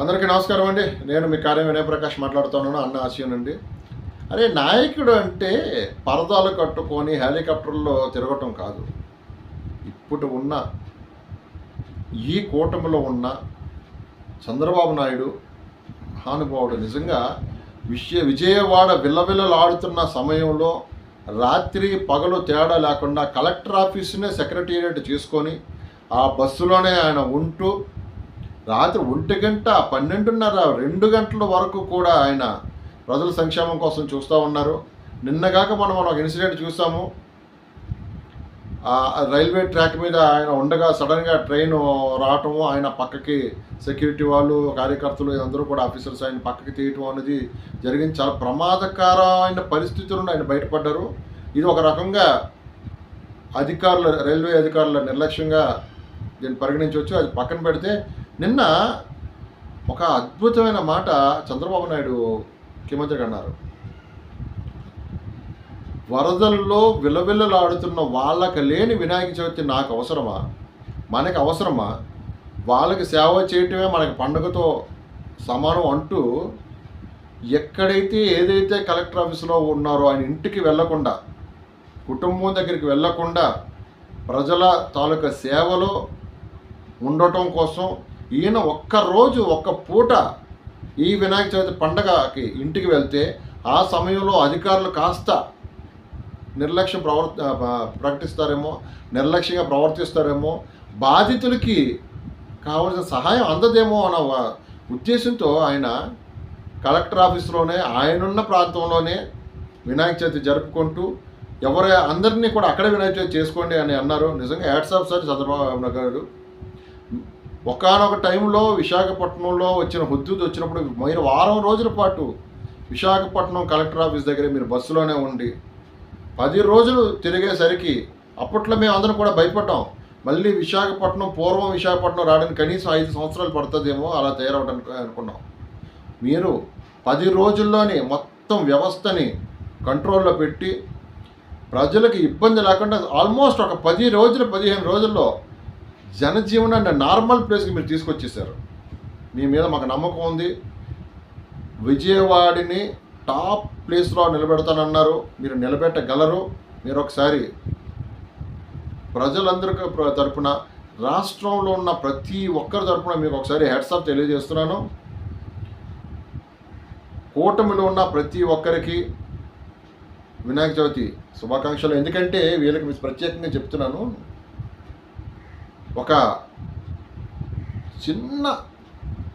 అందరికీ నమస్కారం అండి. నేను మీ కార్యం వినయప్రకాష్ మాట్లాడుతున్నాను అన్న ఆశయం అండి అరే నాయకుడు అంటే పరదాలు కట్టుకొని హెలికాప్టర్లో తిరగటం కాదు. ఇప్పుడు ఉన్న ఈ కూటమిలో ఉన్న చంద్రబాబు నాయుడు మహానుభావుడు నిజంగా విజయ విజయవాడ విల్లవిల్లలాడుతున్న సమయంలో రాత్రి పగలు తేడా లేకుండా కలెక్టర్ ఆఫీసునే సెక్రటేరియట్ చేసుకొని ఆ బస్సులోనే ఆయన ఉంటూ రాత్రి ఒంటి గంట పన్నెండున్నర రెండు గంటల వరకు కూడా ఆయన ప్రజల సంక్షేమం కోసం చూస్తూ ఉన్నారు. నిన్నగాక మనం మనం ఒక ఇన్సిడెంట్ చూసాము. రైల్వే ట్రాక్ మీద ఆయన ఉండగా సడన్గా ట్రైన్ రావటము ఆయన పక్కకి సెక్యూరిటీ వాళ్ళు కార్యకర్తలు అందరూ కూడా ఆఫీసర్స్ ఆయన పక్కకి తీయటం అనేది జరిగింది. చాలా ప్రమాదకరమైన పరిస్థితులను ఆయన బయటపడ్డారు. ఇది ఒక రకంగా అధికారుల రైల్వే అధికారుల నిర్లక్ష్యంగా దీన్ని పరిగణించవచ్చు. అది పక్కన పెడితే నిన్న ఒక అద్భుతమైన మాట చంద్రబాబు నాయుడు ముఖ్యమంత్రికి అన్నారు. వరదల్లో విలవిల్లలాడుతున్న వాళ్ళకి లేని వినాయక చవితి నాకు అవసరమా? మనకి అవసరమా? వాళ్ళకి సేవ చేయటమే మనకి పండుగతో సమానం అంటూ ఎక్కడైతే ఏదైతే కలెక్టర్ ఆఫీస్లో ఉన్నారో ఆయన ఇంటికి వెళ్ళకుండా కుటుంబం దగ్గరికి వెళ్ళకుండా ప్రజల తాలూకా సేవలో ఉండటం కోసం ఈయన ఒక్క రోజు ఒక్క పూట ఈ వినాయక చవితి పండగకి ఇంటికి వెళ్తే ఆ సమయంలో అధికారులు కాస్త నిర్లక్ష్యం ప్రవర్ ప్రకటిస్తారేమో నిర్లక్ష్యంగా ప్రవర్తిస్తారేమో బాధితులకి కావలసిన సహాయం అందదేమో అన్న ఉద్దేశంతో ఆయన కలెక్టర్ ఆఫీస్లోనే ఆయనున్న ప్రాంతంలోనే వినాయక చవితి జరుపుకుంటూ ఎవరి అందరినీ కూడా అక్కడే వినాయక చవితి చేసుకోండి అని అన్నారు. నిజంగా యాడ్స్ ఆఫ్ సార్ చంద్రబాబు నాయుడు గారు. ఒకనొక టైంలో విశాఖపట్నంలో వచ్చిన హుద్దుద్ వచ్చినప్పుడు మీరు వారం రోజుల పాటు విశాఖపట్నం కలెక్టర్ ఆఫీస్ దగ్గర మీరు బస్సులోనే ఉండి పది రోజులు తిరిగేసరికి అప్పట్లో మేము అందరం కూడా భయపడ్డాం. మళ్ళీ విశాఖపట్నం పూర్వం విశాఖపట్నం రావడానికి కనీసం ఐదు సంవత్సరాలు పడుతుందేమో అలా తయారవడానికి అనుకున్నాం. మీరు పది రోజుల్లోనే మొత్తం వ్యవస్థని కంట్రోల్లో పెట్టి ప్రజలకు ఇబ్బంది లేకుండా ఆల్మోస్ట్ ఒక పది రోజులు పదిహేను రోజుల్లో జనజీవనాన్ని నార్మల్ ప్లేస్కి మీరు తీసుకొచ్చేసారు. మీ మీద మాకు నమ్మకం ఉంది. విజయవాడిని టాప్ ప్లేస్లో నిలబెడతానన్నారు. మీరు నిలబెట్టగలరు. మీరు ఒకసారి ప్రజలందరికీ తరపున రాష్ట్రంలో ఉన్న ప్రతి ఒక్కరి తరపున మీకు ఒకసారి హెడ్సప్ తెలియజేస్తున్నాను. కూటమిలో ఉన్న ప్రతి ఒక్కరికి వినాయక చవితి శుభాకాంక్షలు. ఎందుకంటే వీళ్ళకి ప్రత్యేకంగా చెప్తున్నాను. ఒక చిన్న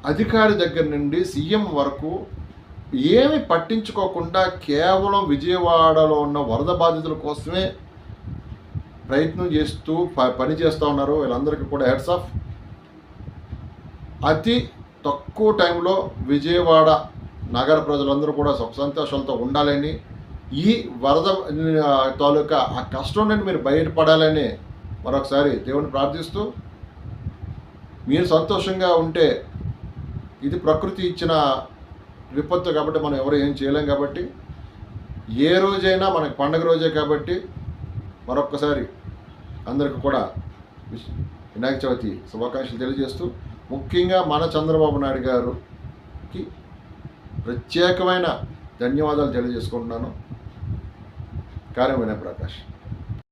అధికారి దగ్గర నుండి సీఎం వరకు ఏమి పట్టించుకోకుండా కేవలం విజయవాడలో ఉన్న వరద బాధితుల కోసమే ప్రయత్నం చేస్తూ ప- పని చేస్తూ ఉన్నారు. వీళ్ళందరికీ కూడా హెడ్స్ ఆఫ్ అతి తక్కువ టైంలో విజయవాడ నగర ప్రజలందరూ కూడా సుఖ సంతోషాలతో ఉండాలని ఈ వరద తాలూకా ఆ కష్టం నుండి మీరు బయటపడాలని మరొకసారి దేవుని ప్రార్థిస్తూ మీరు సంతోషంగా ఉంటే ఇది ప్రకృతి ఇచ్చిన విపత్తు కాబట్టి మనం ఎవరు ఏం చేయలేం కాబట్టి ఏ రోజైనా మనకి పండగ రోజే కాబట్టి మరొక్కసారి అందరికి కూడా వినాయక చవితి శుభాకాంక్షలు తెలియజేస్తూ ముఖ్యంగా మన చంద్రబాబు నాయుడు గారుకి ప్రత్యేకమైన ధన్యవాదాలు తెలియజేసుకుంటున్నాను. కార్యం ప్రకాష్.